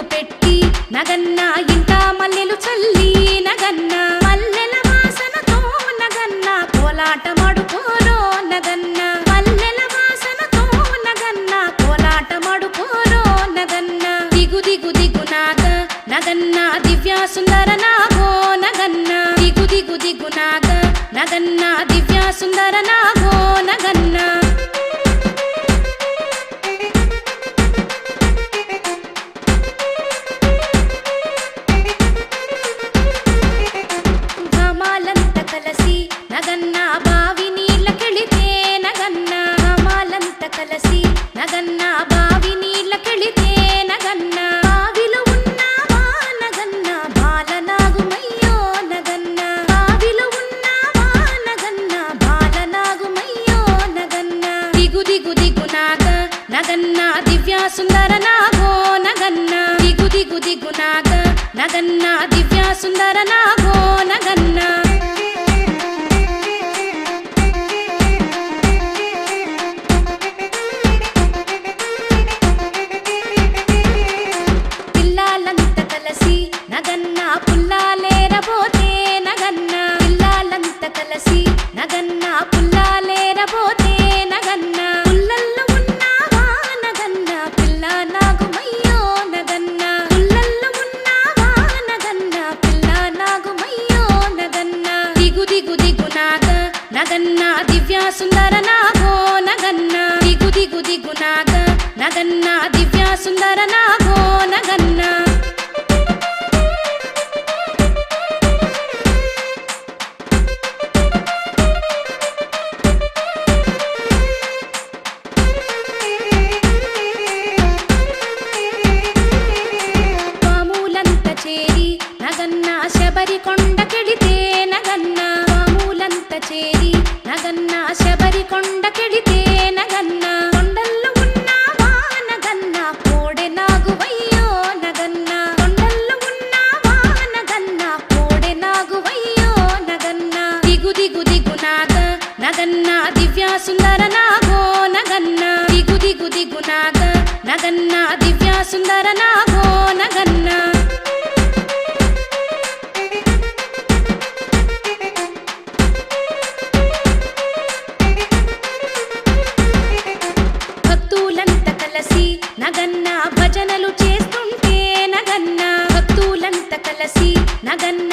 ఇల్లలికి పెట్టి నగన్న ఇంత మల్లెలు చల్లి నగన్న. మల్లెల వాసనతో నగన్న కోలాట మడుకోరో నగన్న. మల్లెల వాసనతో నగన్న కోలాట మడుకోరో నగన్న. దిగు దిగు దిగు నాగ నగన్న. దివ్య సుందర నాగో నగన్న. దిగు దిగు దిగు నాగ నగన్న. దివ్య సుందర నాగో నగన్న బావి నీళ్ళకెళితే నగన్న మాలంత కలసి నగన్న బావి నీళ్ళకెళితే నగన్న. బావిలో ఉన్నావా నగన్న? బాలనాగుమయ్యో నగన్న. బావిలో ఉన్నావా నగన్న? బాలనాగుమయ్యో నగన్న. దిగు దిగు దిగు నాగ నగన్న. దివ్యా సుందర నాగో నగన్న. దిగు దిగు దిగు నాగ నగన్న. దివ్యా సుందర నాగో నగన్న పుల్లాలేరబోతే నగన్న. పుల్లల్లో ఉన్నావా నగన్న? పిల్ల నాగుమయ్యో నగన్న. పుల్లల్లో ఉన్నావా నగన్న? పిల్ల నాగుమయ్యో నగన్న. దిగు దిగు దిగు నాగ నగన్న. దివ్య సుందర నగన్న దివ్య సుందర నాగో నగన్న. దిగు దిగు దిగు నాగ నగన్న దివ్య సుందర నాగో నగన్న. భక్తులంత కలసి నగన్న భజనలు చేస్తుంటే నగన్న. భక్తులంత కలసి నగన్న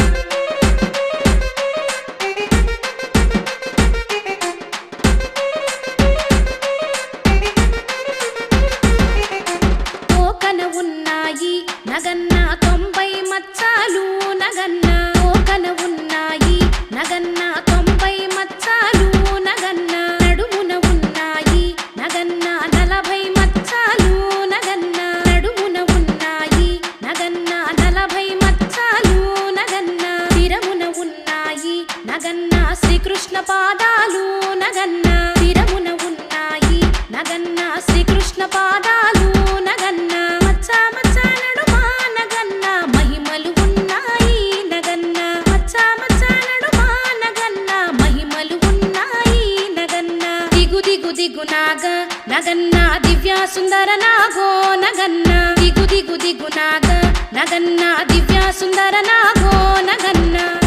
పాదాలు నగన్న తిరమున ఉన్నాయి నగన్న శ్రీకృష్ణ పాదాలు నగన్న. మచ్చా మచ్చా నడుమా నగన్న. మహిమలు ఉన్నాయి నగన్న. మచ్చా మచ్చా నడుమా నగన్న. మహిమలు ఉన్నాయి నగన్న. దిగు దిగు దిగు నాగ. నగన్న దివ్య సుందర నాగో నగన్న. దిగు దిగు దిగు నాగ. నగన్న దివ్య సుందర నాగో నగన్న.